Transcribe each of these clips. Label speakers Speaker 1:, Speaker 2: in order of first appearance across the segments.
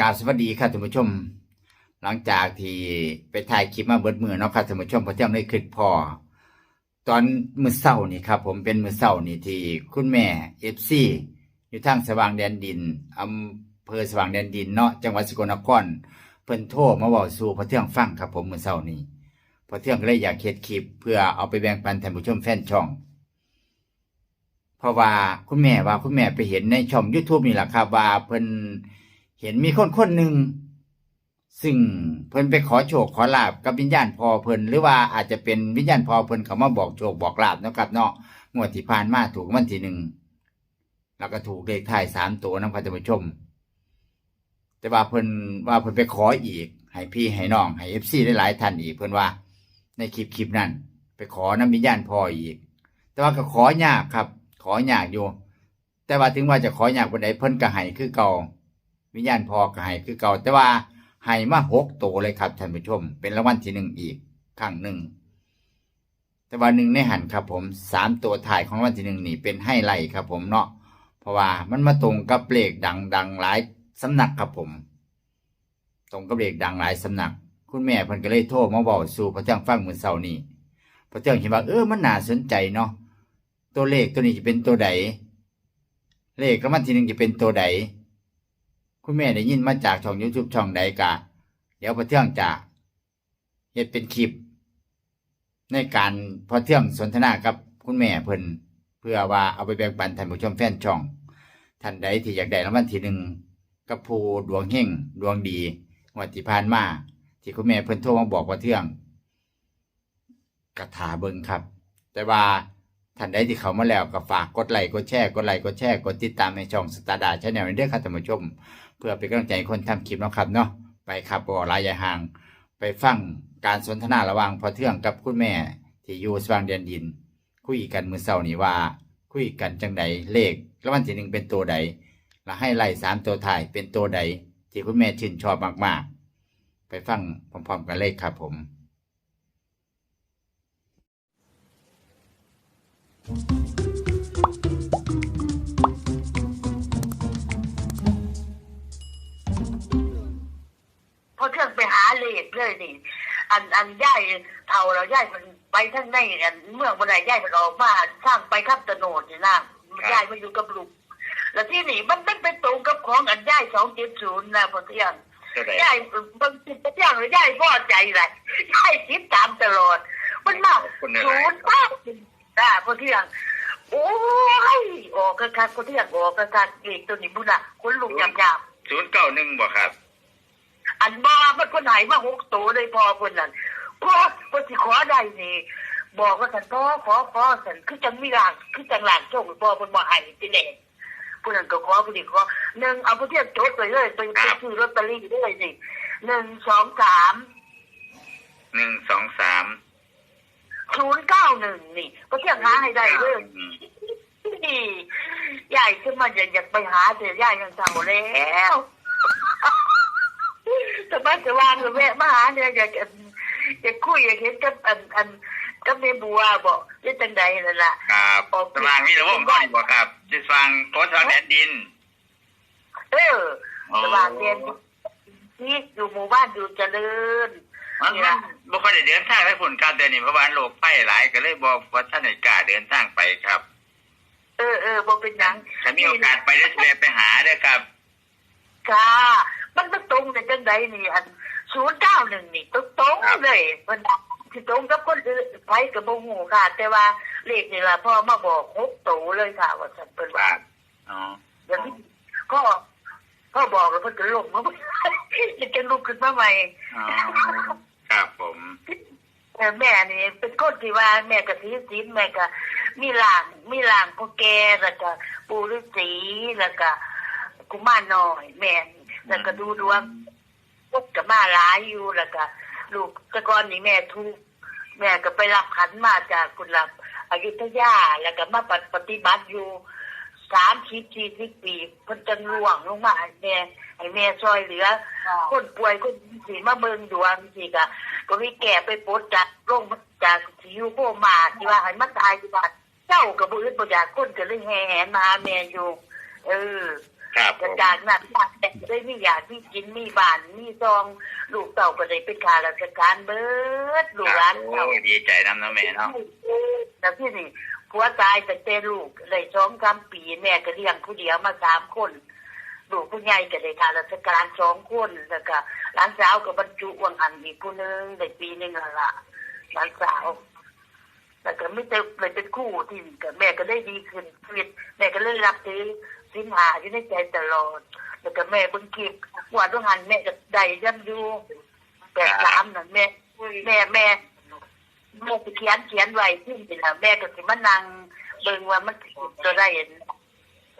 Speaker 1: กาสวัสดีครับท่านผู้ชม หลังจากที่ไปถ่ายคลิปมาเบิดมือเนาะครับท่านผู้ชมพอเที่ยงได้คลิปพอ ตอนมือเศร้านี่ครับ ผมเป็นมือเศร้านี่ที่คุณแม่เอฟซีอยู่ทางสว่างแดนดินอำเภอสว่างแดนดินเนาะจังหวัดสกลนครเพิ่นโทรมาบอกสู่พอเที่ยงฟังครับ ผมมือเศร้านี้พอเที่ยงก็เลยอยากเฮ็ดคลิป เพื่อเอาไปแบ่งปันท่านผู้ชมแฟนช่องเพราะว่าคุณแม่ว่าคุณแม่ไปเห็นในช่อง YouTube นี่แหละครับว่าเพิ่น เห็นมีคนคนหนึ่งซึ่งเพิ่นไปขอโชคขอลาบกับวิญญาณพอเพิ่นหรือว่าอาจจะเป็นวิญญาณพอเพิ่นเขามาบอกโชคบอกลาบเนาะครับเนาะงวดที่ผ่านมาถูกวันที่หนึ่งแล้วก็ถูกเลขท้ายสามตัวนะครับท่านผู้ชม แต่ว่าเพิ่นว่าเพิ่นไปขออีก ให้พี่ให้น้องให้เอฟซีหลายๆท่านอีกเพิ่นว่า ในคลิปคลิปนั้น ไปขอน้ำวิญญาณพออีก แต่ว่าก็ขอยากครับ ขอยากอยู่ แต่ว่าถึงว่าจะขอยากวันใดเพิ่นก็ให้คือเก่า วิญญาณพอก็ให้คือเก่าแต่ว่าให้มาหกตัวเลยครับท่านผู้ชม เป็นรางวัลที่หนึ่งอีกครั้งหนึ่งแต่ว่าหนึ่งในหันครับผมสามตัวถ่ายของรางวัลที่หนึ่งนี่เป็นให้ไล่ครับผมเนาะเพราะว่ามันมาตรงกับเลขดังดังหลายสำนักครับผม ตรงกับเลขดังหลายสำนัก คุณแม่เพิ่นก็เลยโทรมาบอกสู่พระเจ้าฟังเหมือนเสาร์นี้พระเจ้าเห็นว่าเออมันน่าสนใจเนาะตัวเลขตัวนี้จะเป็นตัวใดเลขรางวัลที่หนึ่งจะเป็นตัวใด คุณแม่ได้ยินมาจากช่อง YouTube ช่องใดกะเดี๋ยวพอเที่ยงจะเฮ็ดเป็นคลิป ในการพอเที่ยงสนทนากับคุณแม่เพิ่นเพื่อว่าเอาไปแบ่งปันท่านผู้ชมแฟนช่องท่านใดที่อยากได้รางวัลที่หนึ่งกับผู้ดวงเฮงดวงดีงวันที่ผ่านมาที่คุณแม่เพิ่นโทรมาบอกว่าเที่ยงกระถาเบิงครับ แต่ว่าท่านใดที่เขามาแล้วก็ฝากกดไลค์กดแชร์กดไลค์กดแชร์กดติดตามในช่องสตาร์ดาชาแนลนี้ด้วยครับท่านผู้ชม พื่อเป็นกำลังใจคนทำคลิปนะครับเนาะไปครับบ่หลายอยาห่าง ไปฟังการสนทนาระหว่างพอเทื่องกับคุณแม่ ที่อยู่สว่างเดียนดิน คุยกันมือเศร้านี่ว่า คุยกันจังใดเลขแล้ววันที่หนึ่งเป็นตัวใด และให้ไล่สามตัวถ่ายเป็นตัวใด ที่คุณแม่ชื่นชอบมากๆ ไปฟังพร้อมๆกันเลยครับผม
Speaker 2: พ เลขเลยนี่ อันอันย่ายเท่าเราย่ายมันไปทั้งในอันเมืองบันไดย่ายมันออกมาสร้างไปขับตะโนดนี่นะย่ายมาอยู่กับลูกแล้วที่นี่มันไม่เป็นตรงกับของอันย่ายสองเจ็ดศูนย์นะพอเที่ยง
Speaker 1: ตัวใด
Speaker 2: ย่ายบางทีพอเที่ยงเลยย่ายพอใจเลยย่ายคิดตามตลอด มันมา
Speaker 1: คนอะไร
Speaker 2: ศูนย์ป้านะพอเที่ยงโอ้ยออกกันครับพอเที่ยงออกกันครับเลขตัวนี้บุญอะคนลูกยำยำ
Speaker 1: ศูนย์เก้าหนึ่งบ่ครับ
Speaker 2: อันบ้ามันคนไหนมาหกตัวเลยพอคนนั้นพอคนที่ขอได้นี่บอกว่าสันพ่อขอขอสันคือจังมีหลางคือจังหลางโชคพ่อคนบ่ให้ติเล่ผู้นั้นก็ขอผู้นี้ขอหนึ่งเอาผู้เทียบโจทย์ไปเลยไปไปซื้อลอตเตอรี่ด้วยสิหนึ่งสองสาม
Speaker 1: หนึ่งสองสาม
Speaker 2: ศูนย์เก้าหนึ่งนี่ก็เที่ยงหาให้ได้เลยนี่ยายขึ้นมาอยากอยากไปหาเสียยายยังเท่าแล้วแต่บ้านจะวางหรือแม่มาหาเนี่ยอยากจะอยากคุยอยากเห็นกับอันอันกับเมบัวบอกเรื่องจังใดนั่นล่ะ
Speaker 1: ครับสว่างมีระวงก้อนบ่ครับจะสว่างโคสว่างแดนดิน
Speaker 2: เออสว่างเรียนที่อยู่หมู่บ้านอยู่เจริญ
Speaker 1: มันมันบ่ค่อยได้เดินทางไปฝุ่นครับเดี๋ยวนี้เพราะว่าโลกไฟหลายก็เลยบ่ว่าท่านได้กล้าเดินทางไปครับ
Speaker 2: เออเออบอกเป็นหยัง
Speaker 1: ถ้ามีโอกาสไปได้สิแวะไปหาเด้อครับ
Speaker 2: จ้า มันไม่ตรงในจังใดนี่อันศูนย์เก้าหนึ่งนี่ตรงตรงๆเลยมันที่ตรงกับคนอื่นไปกับโมโหค่ะ แต่ว่าเลขนี่ล่ะพ่อมาบอกหกตัวเลยค่ะว่าฉันเป็นว่า
Speaker 1: อ๋อ
Speaker 2: อย่างที่ก็ก็บอกแล้วเพิ่นจะลงมาจะจะลุกขึ้นมาใหม่
Speaker 1: อ๋อครับผม
Speaker 2: แต่แม่นี่เป็นคนที่ว่าแม่กะทิศีลแม่ก็มีหลางมีหลางพ่อแกแล้วก็ปู่ฤาษีแล้วก็กุมารน้อย แม่นี่ แล้วก็ดูดวงพวกกับมาหลายอยู่แล้วก็ลูกแต่ก่อนนี่แม่ทุกข์แม่ก็ไปรับขันมาจากคุณรับอยุธยาแล้วก็มาปฏิบัติอยู่สามสิบสี่สิบปีเพิ่นจังล่วงลงมาให้แม่ให้แม่ช่วยเหลือ คนป่วยคนสีมาเบิ่งดวงสิกะก็มีแก่ไปปลดจากโรงจากสิอยู่โคมาที่ว่าให้มันตายที่บ้านเจ้ากับบุญบ่อยากคนก็เลยแห่แหนมาหาแม่อยู่ เออ
Speaker 3: ครับผ
Speaker 2: กระ
Speaker 3: ม
Speaker 2: จากนั้นมาแต่ได้มีอยากมีกินมีบ้านมีซองลูกเต่าก็ได้เป็นข้าราชการเบิดลูกหลาน
Speaker 3: โอ้
Speaker 2: เต่า
Speaker 3: ดีใจนำเนาะแม่เนาะ
Speaker 2: แต่ที่นี่ผัวตายแต่เต้ลูกได้สองสามปีแม่ก็เลี้ยงผู้เดียวมาสามคนลูกผู้ใหญ่ก็ได้ข้าราชการสองคนแล้วก็หลานสาวก็บรรจุวังหันอีกผู้หนึงได้ปีหนึงแล้วล่ะหลานสาว แล้วก็ไม่เจอเลยเป็นคู่ที่กับแม่ก็ได้ดีขึ้นชีวิตแม่ก็เลยรับซื้อสินหาอยู่ในใจตลอด แล้วก็แม่เพิ่งคิดว่าต้องหันแม่ก็ได้ย่ำอยู่แปดสามน่ะแม่แม่แม่แม่จะเขียนเขียนไว้ที่นี่นะแม่ก็สิมานั่งเบิ่งว่ามันจะได้เห็น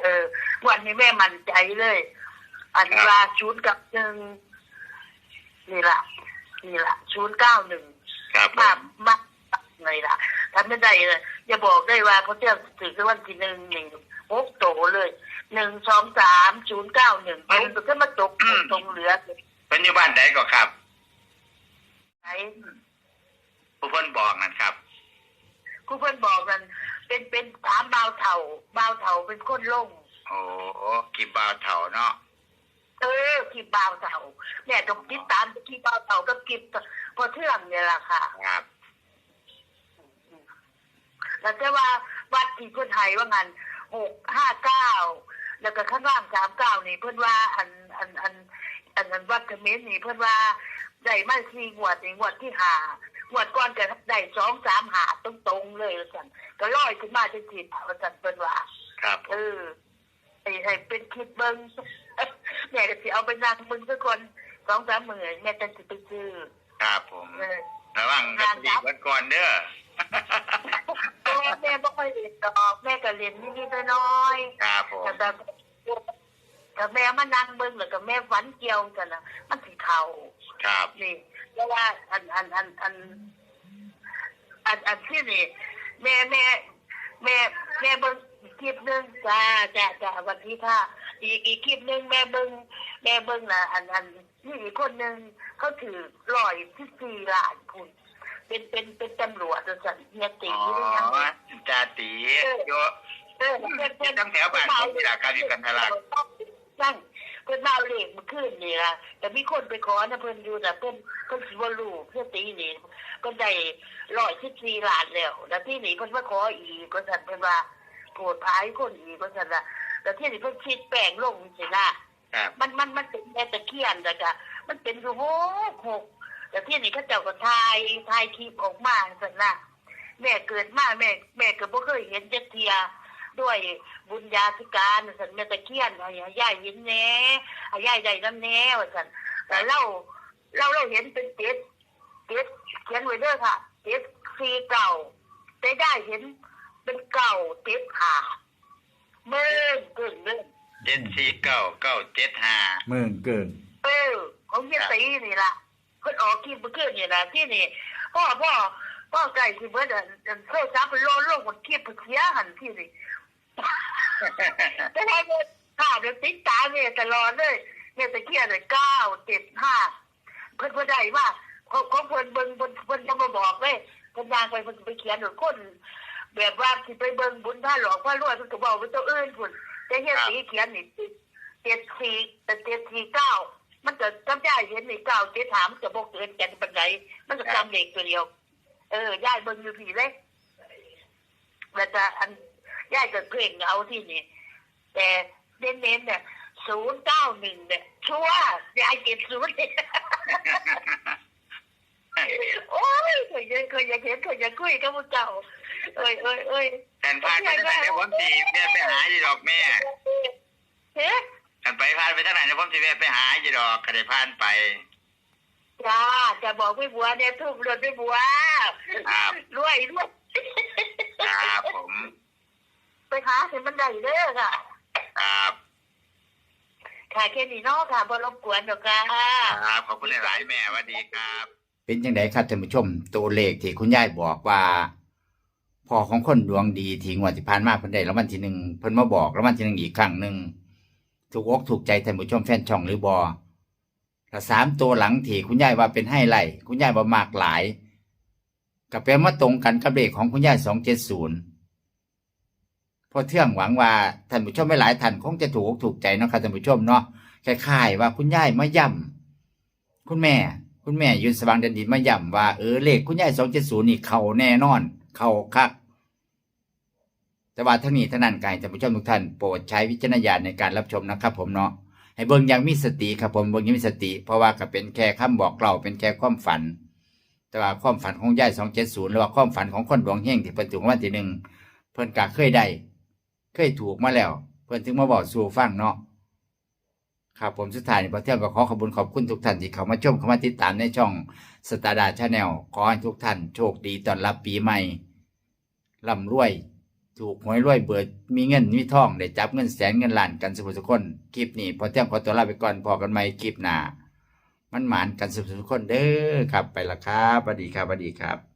Speaker 2: เออ วันนี้แม่มั่นใจเลย อันว่าชุดกับหนึ่งนี่ล่ะนี่ล่ะชุดเก้าหนึ่ง
Speaker 3: ครับผม
Speaker 2: มากมากเลยล่ะ ทำไม่ได้เลยอย่าบอกได้ว่าเขาจะถือวันที่หนึ่งนี่โอ้โตเลยหนึ่งสองสามศูนย์เก้าหนึ่งมันก็มาตกตรงเหลือ
Speaker 3: เป็นอยู่บ้านใดก็ครับ
Speaker 2: ไหน
Speaker 3: ผู้เพิ่นบอกนั่นครับ
Speaker 2: ครูเพื่อนบอกกันเป็นเป็นถามบ่าวเถ่าบ่าวเถ่าเป็นคนลง
Speaker 3: โอ้กีบาวเฒ่าเนาะ
Speaker 2: เออกีบบ่าวเถ่าแม่ต้องติดตามกีบ่าวเถ่ากับกีพอเทื่องเนี่ยแหละค่ะ
Speaker 3: ครับ
Speaker 2: แล้วแต่ว่าวัดที่เพื่อนไทยว่างันหกห้าเก้าแล้วก็ข้างล่างสามเก้านี่เพื่อนว่าอันอันอันอันอันวัดเขมรนี่เพื่อนว่าได้มาสี่งวดนี่งวดที่หางวดก่อนก็ได้สองสามหาตรงตรงๆเลยว่าสันก็ลอยขึ้นมาจะจีบว่าสันเพื่อนว่า
Speaker 3: ครับผ
Speaker 2: เอ
Speaker 3: ม
Speaker 2: อไอ้ให้เป็นคลิปเบิ้งแม่ก็สิเอาไปนั่งมึงสักคนสองสามหมื่นแม่จะสิไปซื้อ
Speaker 3: ครับผม
Speaker 2: เออ
Speaker 3: ระวังกับดีเบิดก่อนเด้อ
Speaker 2: แม่แม่บ่ค่อยเรียนดอกแม่ก็เรียนนิดๆน้อยๆ
Speaker 3: ครับผม
Speaker 2: แต่แบบกับแม่มานั่งเบิ่งแล้วก็แม่ฝันเกี่ยวกันนะมันสิเข่า
Speaker 3: ครับ
Speaker 2: นี่แล้วว่าอันอันอันอันอันอันที่นี่แม่แม่แม่แม่เบิ่งอีกคลิปหนึงจ้าจ้าจ้าสวันที่ค่ะอีกอีกคลิปหนึงแม่เบิ่งแม่เบิ่งนะอันอันนี่อีกคนหนึ่งเขาถือลอยที่สี่ล้านคุณ เป็นเป็นเป็นตำรวจจังเฮียตี
Speaker 3: อ๋อ
Speaker 2: หรือยัง
Speaker 3: จ่าตีโย
Speaker 2: เออเพื่อนเพื่อน
Speaker 3: ตั้งแถวบ้านผมนี่ล่ะครับอยู่กันทะลัก
Speaker 2: นั่งเพื่อนมาเอาเหล็กมาขึ้นนี่ล่ะแต่มีคนไปขอนะเพื่อนอยู่แต่เพื่อนเพื่อนสิว่าลูกเพื่อนตีนี่เพื่อนได้ร้อยสิบสี่ล้านแล้วแล้วที่นี่เพื่อนมาขออีกก็สั่นเพื่อนว่าโกรธพายคนอีกก็สั่นละแล้วที่นี่เพื่อนคิดแปลงลงสินะครับมันมันมันเป็นแม่ตะเคียนแต่กะมันเป็นอยู่หกหก แต่ที่นี่เขาเจ้าก็ทายทายคลิปออกมาสั่นนะแม่เกิดมาแม่ แม่ก็บ่เคยเห็นจักเทียด้วยบุญญาธิการสันแม่ตะเคียนเอาอย่าย่ายเห็นแหน่เอาย่ายใดน้ำแหน่ว่าสันแต่เราเราเราเห็นเป็นเจ็ดเจ็ดเขียนไว้เด้อค่ะเจ็ดสี่เก่าแต่ได้เห็นเป็นเก่าเจ็ดขาเมื่อเกินเมื่อ
Speaker 3: เจ็ดสี่เก้าเก้าเจ็ดห้า
Speaker 1: หมื่นเกิน
Speaker 2: เออของเฮียตีนี่ล่ะ เพิ่นออกคลิปเมื่อคืนนี่ล่ะที่นี่พ่อพ่อพ่อไก่ที่เบิดอะโทรศัพท์ไปโลนลงบนคลิปเสียหันที่นี่แต่ถ้าเกิดข่าวเดี๋ยวติดตามเนี่ยตลอดเลยเนี่ยตะเกียบเลยเก้าเจ็ดห้าเพิ่นเพิ่นได้ว่าเขาเขาเพิ่นเบิ่งเพิ่นเพิ่นจะมาบอกเลยเพิ่นยางไปเพิ่นไปเขียนหรือคนแบบว่าที่ไปเบิ่งบุญท่าหลอกพระรวยเพิ่นก็บอกว่าตัวอื่นพุ่นแต่เฮียสีเขียนนี่เจ็ดสี่แต่เจ็ดสี่เก้า มันจะจำได้เห็นนี่เก้าเจ็ดถามจะบอกเกินกันปันไหนมันจะจำเด็กตัวเดียว เออย่ายเบิ่งอยู่ผีเลยแล้วจะอันย่ายก็เพ่งเอาที่นี่แต่เน้นๆเนี่ยศูนย์เก้าหนึ่งเนี่ยชัวร์ยายเก็บศูนย์เนี่ยโอ้ยเคยเคยอยากเห็นเคยอยากคุยกับพวกเจ้า เอ้ยเอ้ยเอ้ย
Speaker 3: แผ่นพานไปทางไหนเดี๋ยวผมสีแม่ไปหาอยู่ดอกแม่
Speaker 2: เฮ้
Speaker 3: แผ่นไปพานไปทางไหนเดี๋ยวผมสีแม่ไปหาอยู่ดอกกระไดพานไป
Speaker 2: จ้าจะบอกไม่บัวเนี่ยทุบรถไม่บัว
Speaker 3: ครับ
Speaker 2: รวยรวย
Speaker 3: ครับผม
Speaker 2: ไปหาเห็นมันได้เด้อค่ะ
Speaker 3: ครับ
Speaker 2: ค่ะแค่นี้เนาะค่ะบ่รบกวนหรอกค่ะ
Speaker 3: ครับขอบคุณหลายๆแม่สวัสดีครับ
Speaker 1: เป็นยังไงครับท่านผู้ชม ตัวเลขที่คุณยายบอกว่าพ่อของคนดวงดีที่งวดที่ผ่านมาเพิ่นได้รางวัลที่หนึ่งเพิ่นมาบอกรางวัลที่หนึ่งอีกครั้งหนึ่ง ถูกอกถูกใจท่านผู้ชมแฟนช่องหรือบอถ้าสามตัวหลังที่คุณยายว่าเป็นให้ไล่คุณยายว่ามากหลายกับแปลมาตรงกันกับเลขของคุณยายสองเจ็ดศูนย์พอเที่ยงหวังว่าท่านผู้ชมไม่หลายท่านคงจะถูกอกถูกใจเนาะครับท่านผู้ชมเนาะคล้ายๆว่าคุณยายมาย่ำคุณแม่ คุณแม่ยืนสว่างเดนดินมาย่ำว่าเออเลขคุณยายสองเจ็ดศูนย์นี่เข้าแน่นอน เข้าคัก แต่ว่าทั้งนี้ทั้งนั้นกายท่านผู้ชมทุกท่านโปรดใช้วิจารณญาณในการรับชมนะครับ ผมเนาะให้เบิ่งอย่างมีสติครับผมเบิ่งอย่างมีสติ เพราะว่าก็เป็นแค่คำบอกเล่าเป็นแค่ความฝัน แต่ว่าความฝันของย่ายสองเจ็ดศูนย์หรือว่าความฝันของคนดวงเฮงที่เพิ่นถูกรางวันที่หนึ่งเพิ่นก็เคยได้เคยถูกมาแล้ว เพิ่นถึงมาบอกสู่ฟังเนาะครับผมสุดท้ายนี้พอเที่ยงก็ขอขอบคุณขอบคุณทุกท่านที่เข้ามาชมเข้ามาติดตามในช่องสตาร์ดาชาแนลขอให้ทุกท่านโชคดีตอนรับปีใหม่ร่ำรวย ถูกหวยรวยเบิด มีเงินมีทองได้จับเงินแสนเงินล้านกันสุขสุขคนคลิปนี้พอเที่ยงขอตัวลาไปก่อนพอกันไหมคลิปหน้ามันหมานกันสุขสุขคนเด้อครับไปละครับสวัสดีครับสวัสดีครับ